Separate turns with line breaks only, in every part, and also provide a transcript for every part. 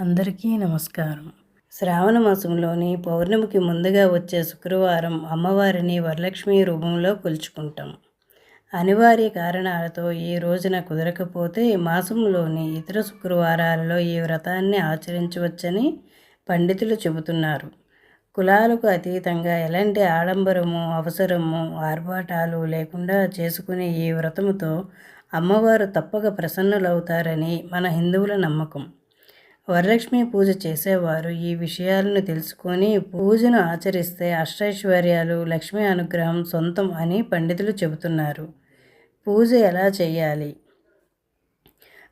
అందరికీ నమస్కారం. శ్రావణ మాసంలోని పౌర్ణమికి ముందుగా వచ్చే శుక్రవారం అమ్మవారిని వరలక్ష్మి రూపంలో కొలుచుకుంటాం. అనివార్య కారణాలతో ఈ రోజున కుదరకపోతే మాసంలోని ఇతర శుక్రవారాలలో ఈ వ్రతాన్ని ఆచరించవచ్చని పండితులు చెబుతున్నారు. కులాలకు అతీతంగా ఎలాంటి ఆడంబరము అవసరము ఆర్భాటాలు లేకుండా చేసుకునే ఈ వ్రతముతో అమ్మవారు తప్పక ప్రసన్నులవుతారని మన హిందువుల నమ్మకం. వరలక్ష్మి పూజ చేసేవారు. ఈ విషయాలను తెలుసుకొని పూజను ఆచరిస్తే అష్టైశ్వర్యాలు లక్ష్మీ అనుగ్రహం సొంతం అని పండితులు చెబుతున్నారు. పూజ ఎలా చేయాలి?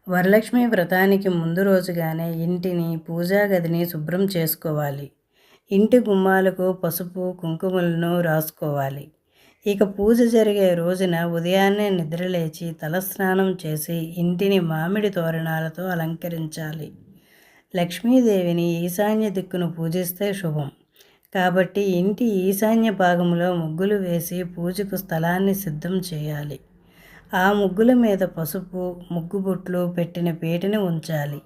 వరలక్ష్మి వ్రతానికి ముందు రోజుగానే ఇంటిని పూజా గదిని శుభ్రం చేసుకోవాలి. ఇంటి గుమ్మాలకు పసుపు కుంకుమలను రాసుకోవాలి. ఇక పూజ జరిగే రోజున ఉదయాన్నే నిద్రలేచి తలస్నానం చేసి ఇంటిని మామిడి తోరణాలతో అలంకరించాలి. లక్ష్మీదేవిని ఈశాన్య దిక్కును పూజిస్తే శుభం. కాబట్టి ఇంటి ఈశాన్య భాగంలో ముగ్గులు వేసి పూజకు స్థలాన్ని సిద్ధం చేయాలి. ఆ ముగ్గుల మీద పసుపు ముగ్గుబుట్లు పెట్టిన పీటని ఉంచాలి.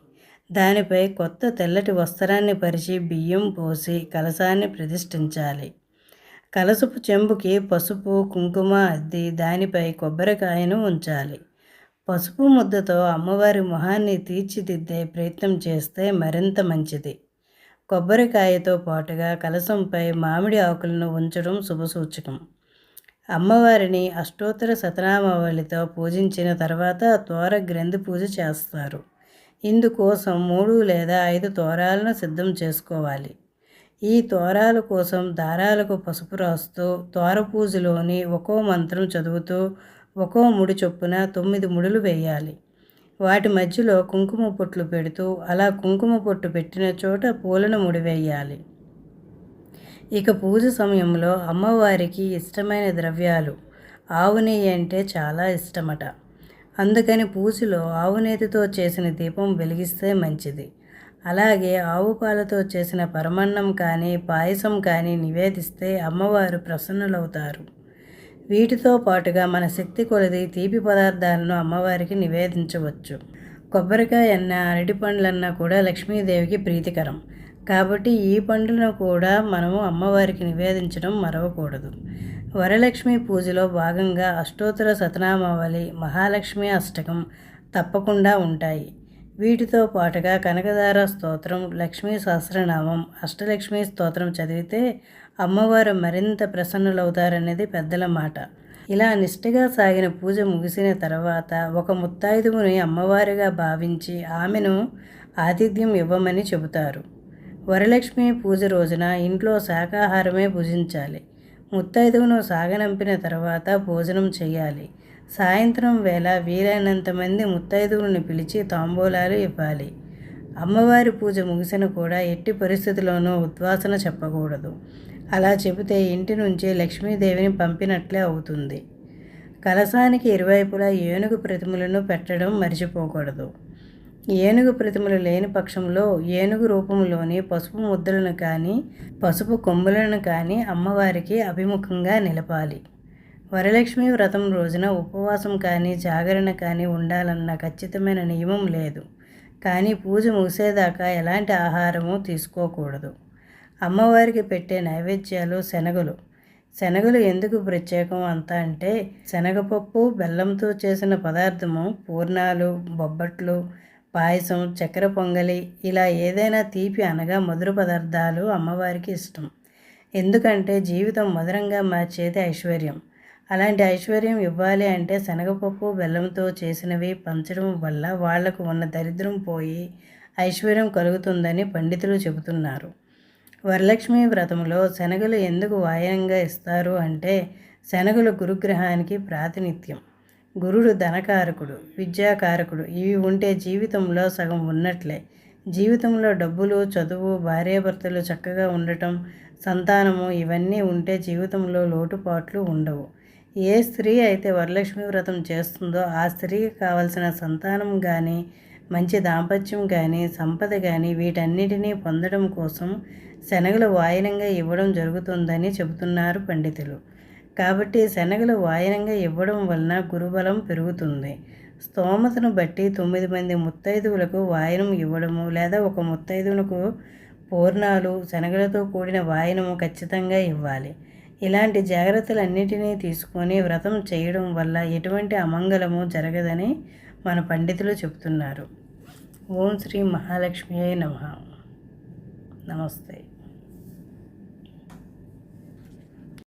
దానిపై కొత్త తెల్లటి వస్త్రాన్ని పరిచి బియ్యం పోసి కలసాన్ని ప్రతిష్ఠించాలి. కలసపు చెంబుకి పసుపు కుంకుమ అద్ది దానిపై కొబ్బరికాయను ఉంచాలి. పసుపు ముద్దతో అమ్మవారి మొహాన్ని తీర్చిదిద్దే ప్రయత్నం చేస్తే మరింత మంచిది. కొబ్బరికాయతో పాటుగా కలసంపై మామిడి ఆకులను ఉంచడం శుభసూచకం. అమ్మవారిని అష్టోత్తర శతనామావళితో పూజించిన తర్వాత త్వర గ్రంథి పూజ చేస్తారు. ఇందుకోసం మూడు లేదా ఐదు తోరాలను సిద్ధం చేసుకోవాలి. ఈ తోరాల కోసం దారాలకు పసుపు రాస్తూ తోర పూజలోని ఒక్కో మంత్రం చదువుతూ ఒక్కో ముడి చొప్పున తొమ్మిది ముడులు వేయాలి. వాటి మధ్యలో కుంకుమ పొట్లు పెడుతూ అలా కుంకుమ పొట్టు పెట్టిన చోట పూలను ముడివేయాలి ఇక పూజ సమయంలో అమ్మవారికి ఇష్టమైన ద్రవ్యాలు ఆవు నెయ్యి అంటే చాలా ఇష్టమట. అందుకని పూజలో ఆవు నేతితో చేసిన దీపం వెలిగిస్తే మంచిది. అలాగే ఆవు పాలతో చేసిన పరమన్నం కానీ పాయసం కానీ నివేదిస్తే అమ్మవారు ప్రసన్నులవుతారు. వీటితో పాటుగా మన శక్తి కొలది తీపి పదార్థాలను అమ్మవారికి నివేదించవచ్చు. కొబ్బరికాయ అన్న అరటి పండ్లన్నా కూడా లక్ష్మీదేవికి ప్రీతికరం. కాబట్టి ఈ పండ్లను కూడా మనము అమ్మవారికి నివేదించడం మరవకూడదు. వరలక్ష్మి పూజలో భాగంగా అష్టోత్తర సతనామావళి మహాలక్ష్మి అష్టకం తప్పకుండా ఉంటాయి. వీటితో పాటుగా కనకదార స్తోత్రం లక్ష్మీ సహస్రనామం అష్టలక్ష్మి స్తోత్రం చదివితే అమ్మవారు మరింత ప్రసన్నులవుతారనేది పెద్దల మాట. ఇలా నిష్ఠగా సాగిన పూజ ముగిసిన తర్వాత ఒక ముత్తాయిదువుని అమ్మవారిగా భావించి ఆమెను ఆతిథ్యం ఇవ్వమని చెబుతారు. వరలక్ష్మి పూజ రోజున ఇంట్లో శాకాహారమే భుజించాలి ముత్తైదువును సాగనంపిన తర్వాత భోజనం చేయాలి. సాయంత్రం వేళ వీలైనంత మంది ముత్తైదువులను పిలిచి తాంబూలాలు ఇవ్వాలి. అమ్మవారి పూజ ముగిసిన కూడా ఎట్టి పరిస్థితుల్లోనూ ఉద్వాసన చెప్పకూడదు. అలా చెబితే ఇంటి నుంచి లక్ష్మీదేవిని పంపినట్లే అవుతుంది. కలసానికి ఇరువైపులా ఏనుగు ప్రతిమలను పెట్టడం మర్చిపోకూడదు. ఏనుగు ప్రతిమలు లేని పక్షంలో ఏనుగు రూపంలోని పసుపు ముద్దలను కానీ పసుపు కొమ్ములను కానీ అమ్మవారికి అభిముఖంగా నిలపాలి. వరలక్ష్మి వ్రతం రోజున ఉపవాసం కానీ జాగరణ కానీ ఉండాలన్న ఖచ్చితమైన నియమం లేదు. కానీ పూజ ముగిసేదాకా ఎలాంటి ఆహారము తీసుకోకూడదు. అమ్మవారికి పెట్టే నైవేద్యాలు శనగలు. శనగలు ఎందుకు ప్రత్యేకం అంత అంటే శనగపప్పు బెల్లంతో చేసిన పదార్థము పూర్ణాలు బొబ్బట్లు పాయసం చక్కెర పొంగలి ఇలా ఏదైనా తీపి అనగా మధుర పదార్థాలు అమ్మవారికి ఇష్టం. ఎందుకంటే జీవితం మధురంగా మార్చేది ఐశ్వర్యం. అలాంటి ఐశ్వర్యం ఇవ్వాలి అంటే శనగపప్పు బెల్లంతో చేసినవి పంచడం వల్ల వాళ్ళకు ఉన్న దరిద్రం పోయి ఐశ్వర్యం కలుగుతుందని పండితులు చెబుతున్నారు. వరలక్ష్మి వ్రతంలో శనగలు ఎందుకు వాయనంగా ఇస్తారు అంటే శనగలు గురుగ్రహానికి ప్రాతినిధ్యం. గురుడు ధనకారకుడు విద్యాకారకుడు ఇవి ఉంటే జీవితంలో సగం ఉన్నట్లే. జీవితంలో డబ్బులు చదువు భార్యాభర్తలు చక్కగా ఉండటం సంతానము ఇవన్నీ ఉంటే జీవితంలో లోటుపాట్లు ఉండవు. ఏ స్త్రీ అయితే వరలక్ష్మి వ్రతం చేస్తుందో ఆ స్త్రీకి కావలసిన సంతానం కానీ మంచి దాంపత్యం కానీ సంపద కానీ వీటన్నిటినీ పొందడం కోసం శనగలు వాయనంగా ఇవ్వడం జరుగుతుందని చెబుతున్నారు పండితులు. కాబట్టి శనగలు వాయనంగా ఇవ్వడం వలన గురుబలం పెరుగుతుంది. స్తోమతను బట్టి తొమ్మిది మంది ముత్తైదువులకు వాయనం ఇవ్వడము లేదా ఒక ముత్తైదువునకు పూర్ణాలు శనగలతో కూడిన వాయనము ఖచ్చితంగా ఇవ్వాలి. ఇలాంటి జాగ్రత్తలన్నిటినీ తీసుకొని వ్రతం చేయడం వల్ల ఎటువంటి అమంగళము జరగదని మన పండితులు చెప్తున్నారు. ఓం శ్రీ మహాలక్ష్మి నమ. నమస్తే.